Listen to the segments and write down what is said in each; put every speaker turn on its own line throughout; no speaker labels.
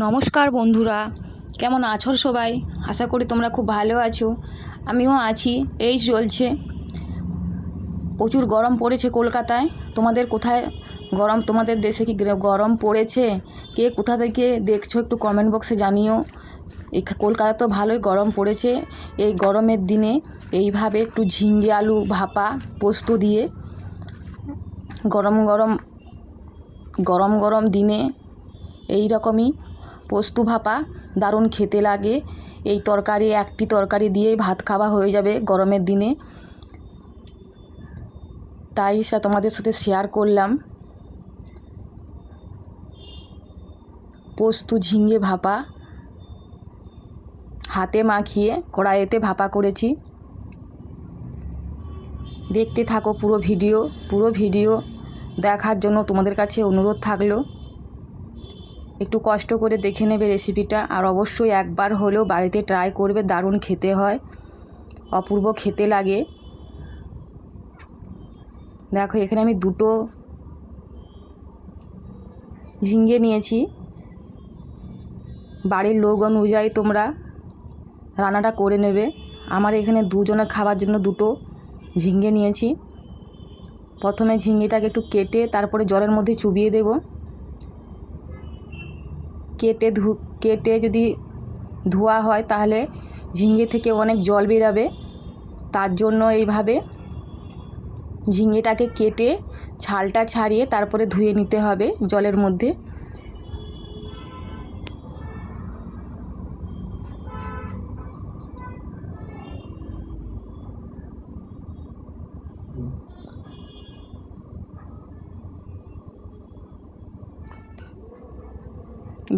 নমস্কার বন্ধুরা, কেমন আছো সবাই? আশা করি তোমরা খুব ভালো আছো। আমিও আছি, এই চলছে। প্রচুর গরম পড়েছে কলকাতায়। তোমাদের কোথায় গরম? তোমাদের দেশে কি গরম পড়েছে? কে কোথা থেকে দেখছ একটু কমেন্ট বক্সে জানিও। এই কলকাতা তো ভালোই গরম পড়েছে। এই গরমের দিনে এইভাবে একটু ঝিঙ্গে আলু ভাপা, পোস্ত দিয়ে গরম গরম গরম গরম দিনে এই রকমই পোস্ত ভাপা, দারুণ খেতে লাগে। এই তরকারি, একটি তরকারি দিয়েই ভাত খাওয়া হয়ে যাবে গরমের দিনে। তাই সেটা তোমাদের সাথে শেয়ার করলাম। পোস্ত ঝিঙে ভাপা। হাতে মাখিয়ে কড়াইতে ভাপা করেছি। দেখতে থাকো পুরো ভিডিও পুরো ভিডিও দেখার জন্য তোমাদের কাছে অনুরোধ থাকল। একটু কষ্ট করে দেখে নেবে রেসিপিটা আর অবশ্যই একবার হলেও বাড়িতে ট্রাই করবে, দারুণ খেতে হয়। অপূর্ব খেতে লাগে। দেখো, এখানে আমি দুটো ঝিঙ্গে নিয়েছি। বাড়ির লোক অনুযায়ী তোমরা রান্নাটা করে নেবে। আমার এখানে দুজনের খাবার জন্য দুটো ঝিঙ্গে নিয়েছি। প্রথমে ঝিঙ্গেটাকে একটু কেটে তারপরে জলের মধ্যে চুবিয়ে দেবো। কেটে ধু, কেটে যদি ধোয়া হয় তাহলে ঝিঙে থেকে অনেক জল বেরাবে। তার জন্য এইভাবে ঝিঙেটাকে কেটে ছালটা ছাড়িয়ে তারপরে ধুয়ে নিতে হবে জলের মধ্যে।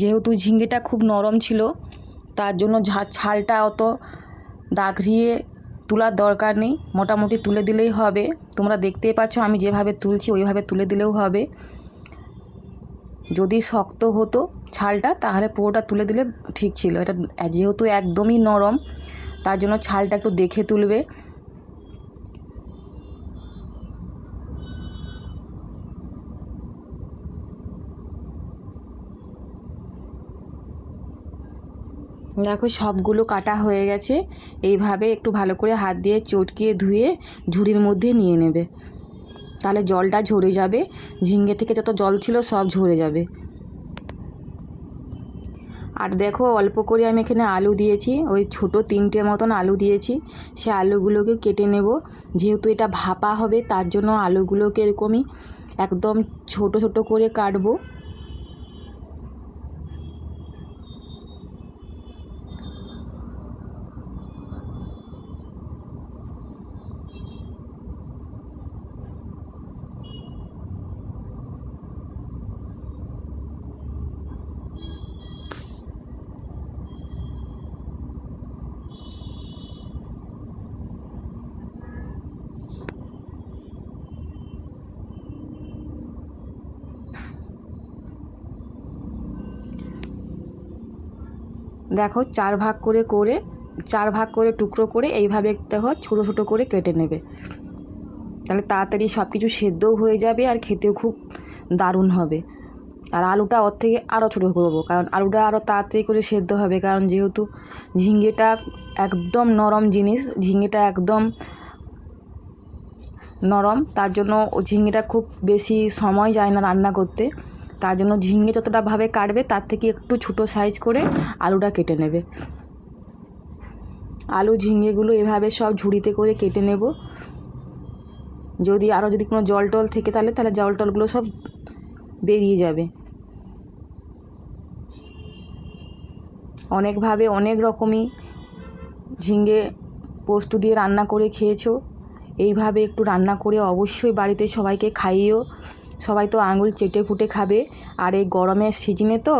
যেহেতু ঝিঙ্গেটা খুব নরম ছিল, তার জন্য ছালটা অত দাগড়িয়ে তোলার দরকার নেই। মোটামুটি তুলে দিলেই হবে। তোমরা দেখতেই পাচ্ছ, আমি যেভাবে তুলছি ওইভাবে তুলে দিলেও হবে। যদি শক্ত হতো ছালটা, তাহলে পুরোটা তুলে দিলে ঠিক ছিল। এটা যেহেতু একদমই নরম, তার জন্য ছালটা একটু দেখে তুলবে। দেখো সবগুলো কাটা হয়ে গেছে। এইভাবে একটু ভালো করে হাত দিয়ে চটকিয়ে ধুয়ে ঝুড়ির মধ্যে নিয়ে নেবে। তাহলে জলটা ঝরে যাবে। ঝিঙ্গে থেকে যত জল ছিল সব ঝরে যাবে। আর দেখো অল্প করে আমি এখানে আলু দিয়েছি। ওই ছোট তিনটে মতন আলু দিয়েছি। সে আলুগুলোকে কেটে নেব। যেহেতু এটা ভাপা হবে, তার জন্য আলুগুলোকে এরকমই একদম ছোট ছোট করে কাটবো। দেখো চার ভাগ করে করে, চার ভাগ করে টুকরো করে এইভাবে দেখো ছোটো ছোটো করে কেটে নেবে। তাহলে তাড়াতাড়ি সব কিছু সেদ্ধও হয়ে যাবে আর খেতেও খুব দারুণ হবে। আর আলুটা ওর থেকে আরও ছোটো করব, কারণ আলুটা আরও তাড়াতাড়ি করে সেদ্ধ হবে, কারণ যেহেতু ঝিঙ্গেটা একদম নরম জিনিস, ঝিঙ্গেটা একদম নরম, তার জন্য ও ঝিঙ্গেটা খুব বেশি সময় যায় না রান্না করতে। তার জন্য ঝিঙ্গে যতটা ভাবে কাটবে, তার থেকে একটু ছোটো সাইজ করে আলুটা কেটে নেবে। আলু ঝিঙ্গেগুলো এভাবে সব ঝুড়িতে করে কেটে নেব। যদি আরও যদি কোনো জল টল থেকে তাহলে তাহলে জল টলগুলো সব বেরিয়ে যাবে। অনেকভাবে অনেক রকমই ঝিঙ্গে পোস্ত দিয়ে রান্না করে খেয়েছো। এইভাবে একটু রান্না করে অবশ্যই বাড়িতে সবাইকে খাইয়েও সবাই তো আঙুল চেটে ফুটে খাবে। আর এই গরমের সিজনে তো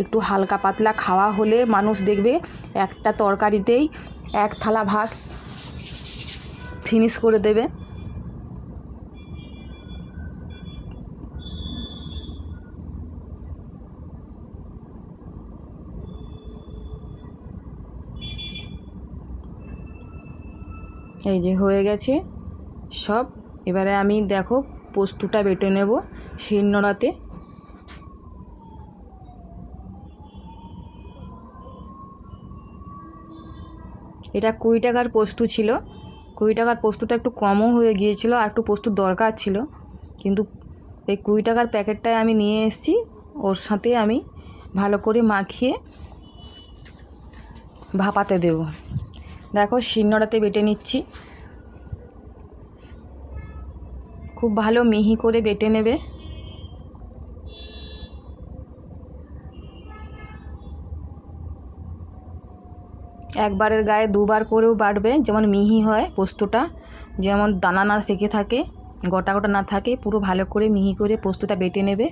একটু হালকা পাতলা খাওয়া হলে মানুষ দেখবে একটা তরকারিতেই এক থালা ভাস ফিনিশ করে দেবে। এই যে হয়ে গেছে সব। এবারে আমি দেখো পোস্তটা বেটে নেব শিলনোড়াতে এটা কুড়ি টাকার পোস্ত ছিল। কুড়ি টাকার পোস্তটা একটু কমও হয়ে গিয়েছিল আর একটু পোস্তুর দরকার ছিল। কিন্তু এই কুড়ি টাকার প্যাকেটটাই আমি নিয়ে এসেছি। ওর সাথে আমি ভালো করে মাখিয়ে ভাপাতে দেব। দেখো শিলনোড়াতে বেটে নিচ্ছি। খুব ভালো মিহি করে বেটে নেবে। একবারের গায়ে দুবার করেও বাটবে যেমন মিহি হয় পোস্তটা, যেমন দানা না থেকে থাকে, গোটা গোটা না থাকে, পুরো ভালো করে মিহি করে পোস্তটা বেটে নেবে।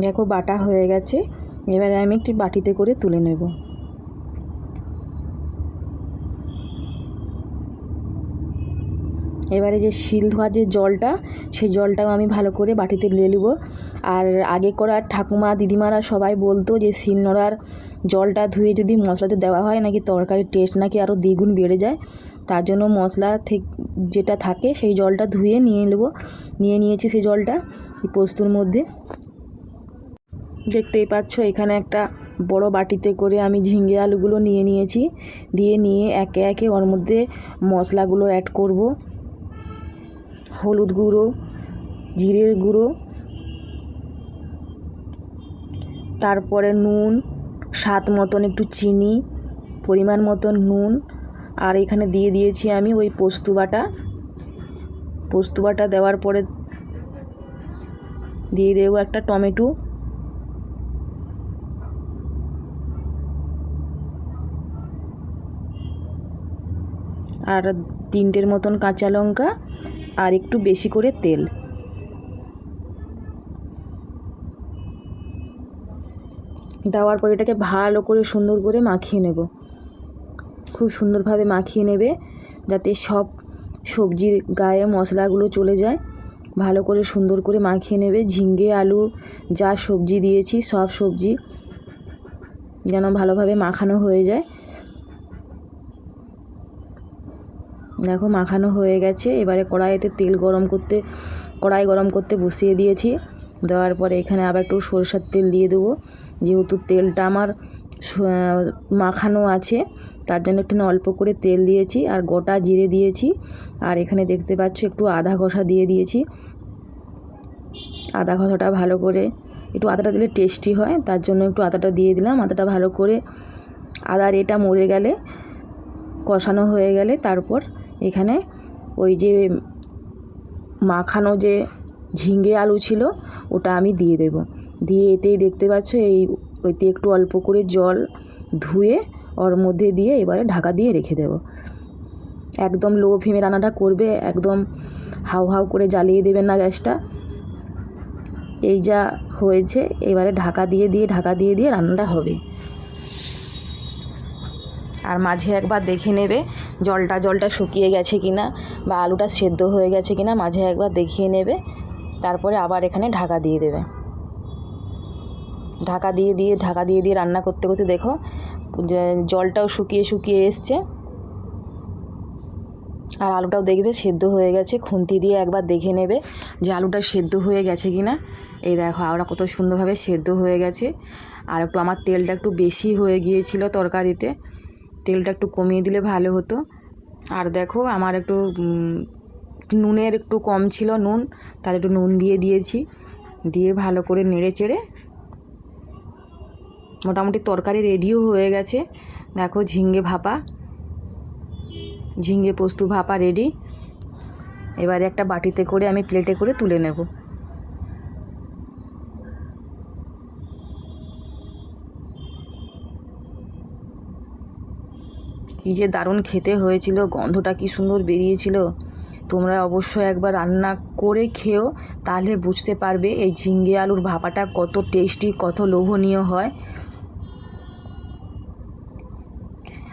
দেখো বাটা হয়ে গেছে। এবারে আমি একটি বাটিতে করে তুলে নেব। এবারে যে শিল ধোয়া যে জলটা সেই জলটাও আমি ভালো করে বাটিতে নিয়ে নেব। আর আগে করার ঠাকুমা, দিদিমারা সবাই বলতো যে, শিল নোড়ার জলটা ধুয়ে যদি মশলাতে দেওয়া হয়, নাকি তরকারির টেস্ট নাকি আরও দ্বিগুণ বেড়ে যায়। তার জন্য মশলা যেটা থাকে, সেই জলটা ধুয়ে নিয়ে নেব। নিয়ে নিয়েছি সেই জলটা পোস্তুর মধ্যে। দেখতেই পাচ্ছ, এখানে একটা বড় বাটিতে করে আমি ঝিঙ্গে আলুগুলো নিয়ে নিয়েছি। দিয়ে নিয়ে একে একে ওর মধ্যে মশলাগুলো অ্যাড করব। হলুদ গুঁড়ো, জিরের গুঁড়ো, তারপরে নুন, স্বাদ মতন একটু চিনি, পরিমাণ মতন নুন। আর এখানে দিয়ে দিয়েছি আমি ওই পোস্তু বাটা। বাটা দেওয়ার পরে দিয়ে দেবো একটা টমেটো। আর তিনটের মতন কাঁচা লঙ্কা আর একটু বেশি করে তেল। দেওয়ার পর এটাকে ভালো করে সুন্দর করে মাখিয়ে নেব। খুব সুন্দরভাবে মাখিয়ে নেবে যাতে সব সবজির গায়ে মশলাগুলো চলে যায়। ভালো করে সুন্দর করে মাখিয়ে নেবে। ঝিঙ্গে আলু যা সবজি দিয়েছি সব সবজি যেন ভালোভাবে মাখানো হয়ে যায়। দেখো মাখানো হয়ে গেছে। এবারে কড়াইতে তেল গরম করতে, কড়াই গরম করতে বসিয়ে দিয়েছি। দেওয়ার পরে এখানে আবার একটু সরষের তেল দিয়ে দেবো। যেহেতু তেলটা আমার মাখানো আছে, তার জন্য একটু অল্প করে তেল দিয়েছি আর গোটা জিরে দিয়েছি। আর এখানে দেখতে পাচ্ছ একটু আদা ঘষা দিয়ে দিয়েছি। আদা ঘষাটা ভালো করে একটু আদাটা দিলে টেস্টি হয়, তার জন্য একটু আদাটা দিয়ে দিলাম। আদাটা ভালো করে, আদার এটা মরে গেলে, কষানো হয়ে গেলে তারপর এখানে ওই যে মাখানো যে ঝিঙ্গে আলু ছিল, ওটা আমি দিয়ে দেব। দিয়ে এতেই দেখতে পাচ্ছ এই ওইতে একটু অল্প করে জল ধুয়ে ওর মধ্যে দিয়ে এবারে ঢাকা দিয়ে রেখে দেব। একদম লো ফ্লেমে রান্নাটা করবে, একদম হাউ হাউ করে জ্বালিয়ে দেবেন না গ্যাসটা। এই যা হয়েছে, এবারে ঢাকা দিয়ে দিয়ে, ঢাকা দিয়ে দিয়ে রান্নাটা হবে। আর মাঝে একবার দেখে নেবে জলটা জলটা শুকিয়ে গেছে কি না বা আলুটা সেদ্ধ হয়ে গেছে কি না মাঝে একবার দেখিয়ে নেবে। তারপরে আবার এখানে ঢাকা দিয়ে দেবে। ঢাকা দিয়ে দিয়ে, ঢাকা দিয়ে দিয়ে রান্না করতে করতে দেখো জলটাও শুকিয়ে শুকিয়ে এসছে। আর আলুটাও দেখবে সেদ্ধ হয়ে গেছে। খুন্তি দিয়ে একবার দেখে নেবে যে আলুটা সেদ্ধ হয়ে গেছে কি না এই দেখো আলুটা কত সুন্দরভাবে সেদ্ধ হয়ে গেছে। আর একটু আমার তেলটা একটু বেশি হয়ে গিয়েছিল তরকারিতে। তেলটা একটু কমিয়ে দিলে ভালো হতো। আর দেখো, আমার একটু নুনের একটু কম ছিল নুন তাহলে একটু নুন দিয়ে দিয়েছি। দিয়ে ভালো করে নেড়ে চেড়ে মোটামুটি তরকারি রেডিও হয়ে গেছে। দেখো ঝিঙ্গে ভাপা ঝিঙ্গে পোস্ত ভাপা রেডি এবারে একটা বাটিতে করে আমি প্লেটে করে তুলে নেব। কী যে দারুণ খেতে হয়েছিল, গন্ধটা কি সুন্দর বেরিয়েছিল। তোমরা অবশ্যই একবার রান্না করে খেও, তাহলে বুঝতে পারবে এই ঝিঙ্গে আলুর ভাপাটা কত টেস্টি কত লোভনীয় হয়।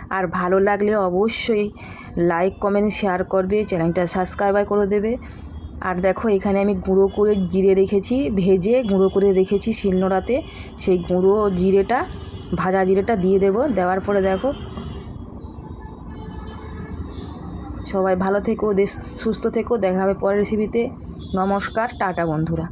আর ভালো লাগলে অবশ্যই লাইক কমেন্ট শেয়ার করবে, চ্যানেলটা সাবস্ক্রাইবার করে দেবে। আর দেখো, এখানে আমি গুঁড়ো করে জিরে রেখেছি, ভেজে গুঁড়ো করে রেখেছি শিলনোড়াতে। সেই গুঁড়ো জিরেটা, ভাজা জিরেটা দিয়ে দেবো। দেওয়ার পরে দেখো সবাই ভালো থেকো দেশ সুস্থ থেকো। দেখা হবে পরের রেসিপিতে নমস্কার টাটা বন্ধুরা।